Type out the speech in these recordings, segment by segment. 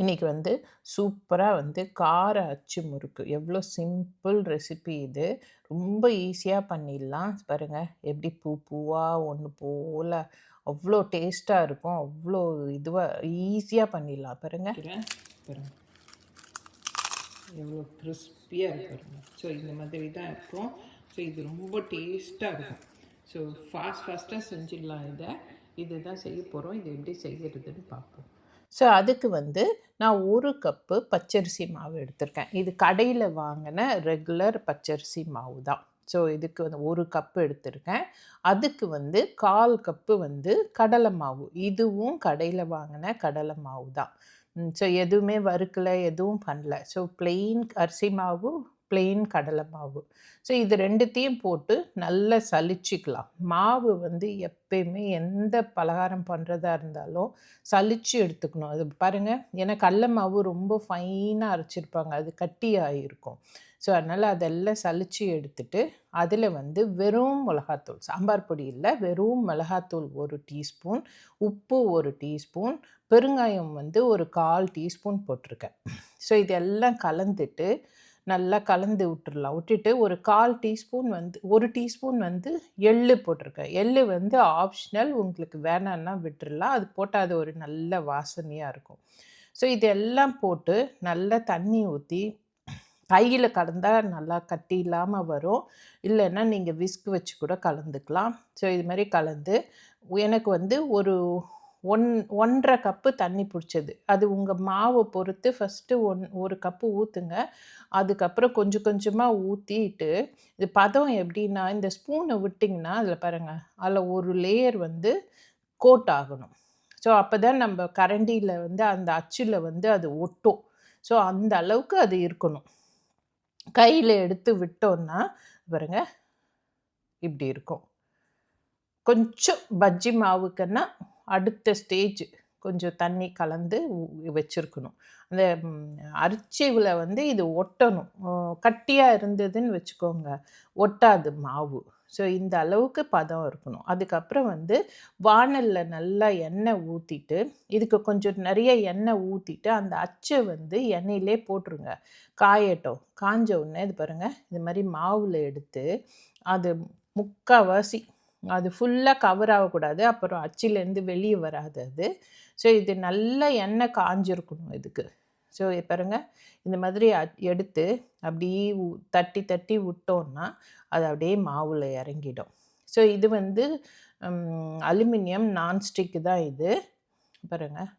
இன்றைக்கி வந்து சூப்பராக வந்து கார அச்சு முறுக்கு. எவ்வளோ சிம்பிள் ரெசிபி இது. ரொம்ப ஈஸியாக பண்ணிடலாம். பாருங்கள் எப்படி பூ பூவாக ஒன்று போல் அவ்வளோ டேஸ்ட்டாக இருக்கும். அவ்வளோ இதுவாக ஈஸியாக பண்ணிடலாம். பாருங்கள் பாருங்கள் எவ்வளோ கிறிஸ்பியாக இருக்கு ஸோ இந்த மாதிரி தான் இருக்கும். ஸோ இது ரொம்ப டேஸ்ட்டாக இருக்கும். ஸோ ஃபாஸ்ட் ஃபாஸ்ட்டாக செஞ்சிடலாம் இதை. இதுதான் செய்ய போகிறோம் இது எப்படி செய்கிறதுன்னு பார்ப்போம். ஸோ அதுக்கு வந்து நான் ஒரு கப்பு பச்சரிசி மாவு எடுத்திருக்கேன். இது கடையில் வாங்கின ரெகுலர் பச்சரிசி மாவு தான். ஸோ இதுக்கு வந்து ஒரு கப்பு எடுத்திருக்கேன். அதுக்கு வந்து கால் கப்பு வந்து கடலை மாவு. இதுவும் கடையில் வாங்கின கடலை மாவு தான். ஸோ எதுவுமே வறுக்கலை எதுவும் பண்ணல. ஸோ பிளெயின் அரிசி மாவு பிளெயின் கடலை மாவு. ஸோ இது ரெண்டுத்தையும் போட்டு நல்லா சலிச்சிக்கலாம் மாவு வந்து எப்பயுமே எந்த பலகாரம் பண்ணுறதா இருந்தாலும் சலிச்சு எடுத்துக்கணும். அது பாருங்கள் ஏன்னா கடல மாவு ரொம்ப ஃபைனாக அரைச்சிருப்பாங்க. அது கட்டியாக இருக்கும் ஸோ அதனால் அதெல்லாம் சலிச்சு எடுத்துட்டு அதில் வந்து வெறும் மிளகாத்தூள் சாம்பார் பொடி இல்லை வெறும் மிளகாத்தூள் ஒரு டீஸ்பூன் உப்பு ஒரு டீஸ்பூன் பெருங்காயம் வந்து ஒரு கால் டீஸ்பூன் போட்டிருக்கேன். ஸோ இதெல்லாம் கலந்துட்டு நல்லா கலந்து விட்டுடலாம் விட்டுட்டு ஒரு கால் டீஸ்பூன் வந்து ஒரு டீஸ்பூன் வந்து எள்ளு போட்டிருக்கேன். எள்ளு வந்து ஆப்ஷனல் உங்களுக்கு வேணான்னா விட்டுடலாம் அது போட்டால் அது ஒரு நல்ல வாசனையாக இருக்கும். ஸோ இதெல்லாம் போட்டு நல்லா தண்ணி ஊற்றி கையில் கலந்தால் நல்லா கட்டி இல்லாமல் வரும். இல்லைன்னா நீங்கள் விஸ்க் வச்சு கூட கலந்துக்கலாம். ஸோ இது மாதிரி கலந்து எனக்கு வந்து ஒரு ஒன் ஒன்றரை கப்பு தண்ணி பிடிச்சது. அது உங்கள் மாவை பொறுத்து ஃபஸ்ட்டு ஒன் ஒரு கப்பு ஊற்றுங்க அதுக்கப்புறம் கொஞ்சம் கொஞ்சமாக ஊற்றிட்டு இது பதம் எப்படின்னா இந்த ஸ்பூனை விட்டிங்கன்னா அதில் பாருங்கள் அதில் ஒரு லேயர் வந்து கோட் ஆகணும். ஸோ அப்போ தான் நம்ம கரண்டியில் வந்து அந்த அச்சில் வந்து அது ஒட்டும். ஸோ அந்த அளவுக்கு அது இருக்கணும். கையில் எடுத்து விட்டோன்னா பாருங்க இப்படி இருக்கும். கொஞ்சம் பஜ்ஜி மாவுக்குன்னா அடுத்த ஸ்டேஜ் கொஞ்சம் தண்ணி கலந்து வச்சுருக்கணும். அந்த அரிச்சிவில் வந்து இது ஒட்டணும். கட்டியாக இருந்ததுன்னு வச்சுக்கோங்க. ஒட்டாது மாவு. ஸோ இந்த அளவுக்கு பதம் இருக்கணும். அதுக்கப்புறம் வந்து வானலில் நல்லா எண்ணெய் ஊற்றிட்டு இதுக்கு கொஞ்சம் நிறைய எண்ணெய் ஊற்றிட்டு அந்த அச்சை வந்து எண்ணெயிலே போட்டுருங்க. காயட்டும். காஞ்ச உடனே இது பாருங்கள் இது மாதிரி மாவில் எடுத்து அது முக்கால்வாசி அது ஃபுல்லாக கவர் ஆகக்கூடாது. அப்புறம் அச்சிலேருந்து வெளியே வராது அது. ஸோ இது நல்ல எண்ணெய் காஞ்சிருக்கணும் இதுக்கு. ஸோ பாருங்க. இந்த மாதிரி எடுத்து அப்படியே தட்டி தட்டி விட்டோன்னா அது அப்படியே மாவில் இறங்கிடும். ஸோ இது வந்து அலுமினியம் நான்ஸ்டிக்கு தான் இது. பாருங்கள்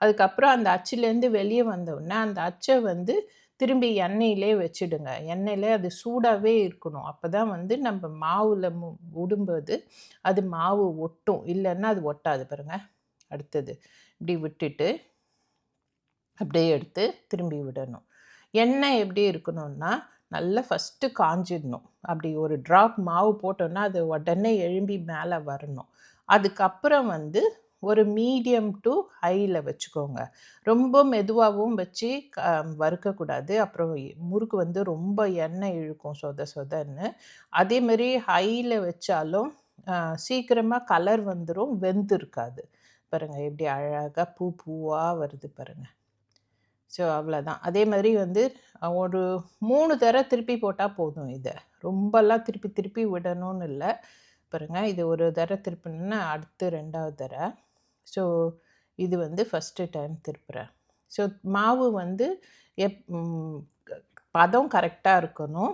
அதுக்கப்புறம் அந்த அச்சுலேருந்து வெளியே வந்தோடனே அந்த அச்சை வந்து திரும்பி எண்ணெயிலே வச்சுடுங்க. எண்ணெயிலே அது சூடாகவே இருக்கணும். அப்போ தான் வந்து நம்ம மாவில் விடும்போது அது மாவு ஒட்டும். இல்லைன்னா அது ஒட்டாது பாருங்கள் அடுத்தது இப்படி விட்டுட்டு அப்படியே எடுத்து திரும்பி விடணும். எண்ணெய் எப்படி இருக்கணும்னா நல்லா ஃபஸ்ட்டு காஞ்சிடணும். அப்படி ஒரு ட்ராப் மாவு போட்டோன்னா அது உடனே எழும்பி மேலே வரணும். அதுக்கப்புறம் வந்து ஒரு மீடியம் டு ஹையில் வச்சுக்கோங்க. ரொம்ப மெதுவாகவும் வச்சு க வறுக்கக்கூடாது. அப்புறம் முறுக்கு வந்து ரொம்ப எண்ணெய் இழுக்கும் சொத சொதன்னு. அதேமாரி ஹையில் வச்சாலும் சீக்கிரமாக கலர் வந்துடும் வெந்திருக்காது பாருங்கள் எப்படி அழகாக பூ பூவாக வருது பாருங்கள் ஸோ அவ்வளோதான். அதே மாதிரி வந்து ஒரு மூணு தடவை திருப்பி போட்டால் போதும் இதை. ரொம்பலாம் திருப்பி திருப்பி விடணும்னு இல்லை. பாருங்கள் இது ஒரு தடவை திருப்பினா அடுத்து ரெண்டாவது தடவை ஸோ இது வந்து ஃபஸ்ட்டு டைம் திருப்புறேன். ஸோ மாவு வந்து எப் பதம் கரெக்டாக இருக்கணும்.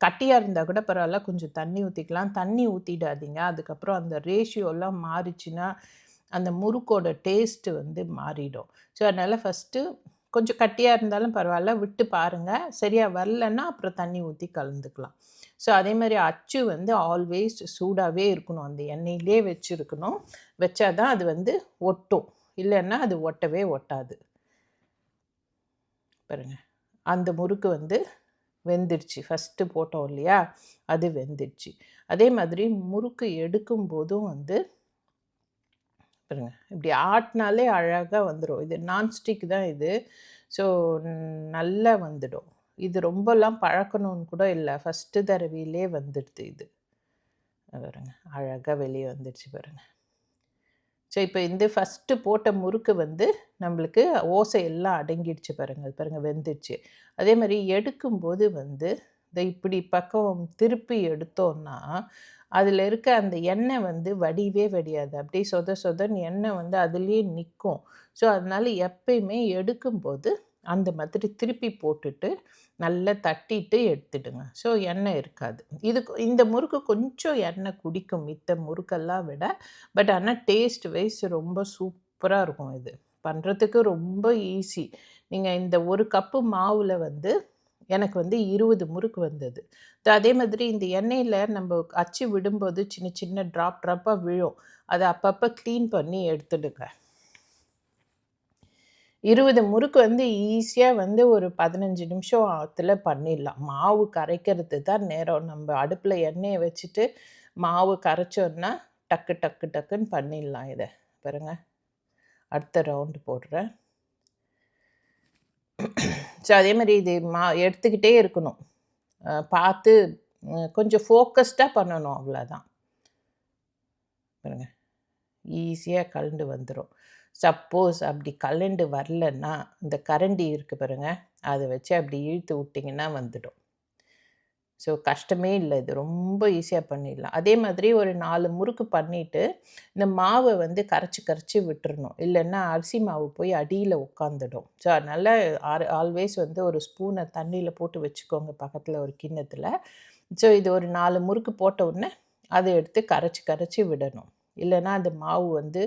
கட்டியாக இருந்தால் கூட பரவாயில்ல கொஞ்சம் தண்ணி ஊற்றிக்கலாம் தண்ணி ஊற்றிடாதீங்க அதுக்கப்புறம் அந்த ரேஷியோலாம் மாறிச்சுன்னா அந்த முறுக்கோட டேஸ்ட்டு வந்து மாறிடும். ஸோ அதனால் ஃபஸ்ட்டு கொஞ்சம் கட்டியாக இருந்தாலும் பரவாயில்ல விட்டு பாருங்கள் சரியாக வரலன்னா அப்புறம் தண்ணி ஊற்றி கலந்துக்கலாம். ஸோ அதே மாதிரி அச்சு வந்து ஆல்வேஸ் சூடாகவே இருக்கணும். அந்த எண்ணெயிலே வச்சுருக்கணும். வச்சா தான் அது வந்து ஒட்டும். இல்லைன்னா அது ஒட்டவே ஒட்டாது. பாருங்க. அந்த முறுக்கு வந்து வெந்துடுச்சு. ஃபஸ்ட்டு போட்டோம் இல்லையா? அது வெந்துடுச்சு. அதே மாதிரி முறுக்கு எடுக்கும் போதும் வந்து பாருங்க. இப்படி ஆட்டினாலே அழகாக வந்துடும் இது நான்ஸ்டிக் தான் இது. ஸோ நல்லா வந்துடும். இது ரொம்பலாம் பழக்கணும்னு கூட இல்லை. ஃபஸ்ட்டு தடவையிலே வந்துடுது இது. பாருங்க. அழகாக வெளியே வந்துடுச்சு பாருங்கள் ஸோ இப்போ இந்த ஃபஸ்ட்டு போட்ட முறுக்கு வந்து நம்மளுக்கு ஓசை எல்லாம் அடங்கிடுச்சு பாருங்கள் அது பாருங்கள் வெந்துடுச்சு. அதே மாதிரி எடுக்கும்போது வந்து இந்த இப்படி பக்கம் திருப்பி எடுத்தோன்னா அதில் இருக்க அந்த எண்ணெய் வந்து வடிவே வடியாது. அப்படியே சொத சொதன்னு எண்ணெய் வந்து அதுலேயே நிற்கும் ஸோ அதனால் எப்பயுமே எடுக்கும்போது அந்த மாதிரி திருப்பி போட்டுட்டு நல்லா தட்டிட்டு எடுத்துடுங்க. ஸோ எண்ணெய் இருக்காது. இதுக்கு இந்த முறுக்கு கொஞ்சம் எண்ணெய் குடிக்கும். மித்த முறுக்கெல்லாம் விட பட் ஆனால் டேஸ்ட் வைஸ் ரொம்ப சூப்பராக இருக்கும் இது. பண்ணுறதுக்கு ரொம்ப ஈஸி. நீங்கள் இந்த ஒரு கப்பு மாவில் வந்து எனக்கு வந்து இருபது முறுக்கு வந்தது. அதே மாதிரி இந்த எண்ணெயில் நம்ம அச்சு விடும்போது சின்ன சின்ன ட்ராப் ட்ராப்பாக விழும். அதை அப்பப்போ க்ளீன் பண்ணி எடுத்துடுங்க. இருபது முறுக்கு வந்து ஈஸியாக வந்து ஒரு பதினஞ்சு நிமிஷம் ஆற்றுல பண்ணிடலாம். மாவு கரைக்கிறது தான் நேரம். நம்ம அடுப்பில் எண்ணெயை வச்சுட்டு மாவு கரைச்சோன்னா டக்கு டக்கு டக்குன்னு பண்ணிடலாம் இதை. பாருங்க. அடுத்த ரவுண்டு போடுறேன். ஸோ அதே மாதிரி இது மா எடுத்துக்கிட்டே இருக்கணும். பார்த்து கொஞ்சம் ஃபோக்கஸ்டாக பண்ணணும் அவ்வளோதான் பாருங்க. ஈஸியாக கலண்டு வந்துடும் சப்போஸ் அப்படி கலண்டு வரலன்னா இந்த கரண்டி இருக்குது பாருங்க அதை வச்சு அப்படி இழுத்து விட்டிங்கன்னா வந்துடும். ஸோ கஷ்டமே இல்லை. இது ரொம்ப ஈஸியாக பண்ணிடலாம். அதே மாதிரி ஒரு நாலு முறுக்கு பண்ணிவிட்டு இந்த மாவை வந்து கரைச்சி கரைச்சி விட்டுறணும். இல்லைன்னா அரிசி மாவு போய் அடியில் உட்காந்துடும் ஸோ அதனால் ஆர் ஆல்வேஸ் வந்து ஒரு ஸ்பூனை தண்ணியில் போட்டு வச்சுக்கோங்க பக்கத்தில் ஒரு கிண்ணத்தில். ஸோ இது ஒரு நாலு முறுக்கு போட்ட உடனே அதை எடுத்து கரைச்சி கரைச்சி விடணும். இல்லைன்னா அந்த மாவு வந்து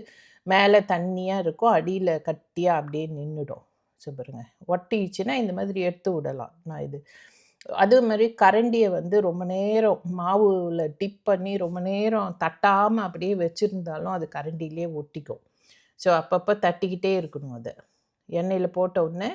மேலே தண்ணியாக இருக்கும் அடியில் கட்டியாக அப்படியே நின்றுடும் ஸோ பாருங்க. ஒட்டிச்சுன்னா இந்த மாதிரி எடுத்து விடலாம். நான் இது அதே மாதிரி கரண்டியை வந்து ரொம்ப நேரம் மாவில் டிப் பண்ணி ரொம்ப நேரம் தட்டாமல் அப்படியே வச்சுருந்தாலும் அது கரண்டிலே ஒட்டிக்கும். ஸோ அப்பப்போ தட்டிக்கிட்டே இருக்கணும் அதை. எண்ணெயில் போட்ட உடனே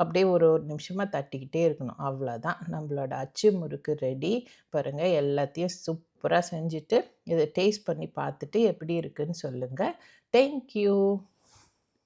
அப்படியே ஒரு ஒரு நிமிஷமாக தட்டிக்கிட்டே இருக்கணும். அவ்வளோதான். நம்மளோட அச்சு முறுக்கு ரெடி பாருங்கள் எல்லாத்தையும் சூப்பராக செஞ்சுட்டு இதை டேஸ்ட் பண்ணி பார்த்துட்டு எப்படி இருக்குன்னு சொல்லுங்கள் தேங்க்யூ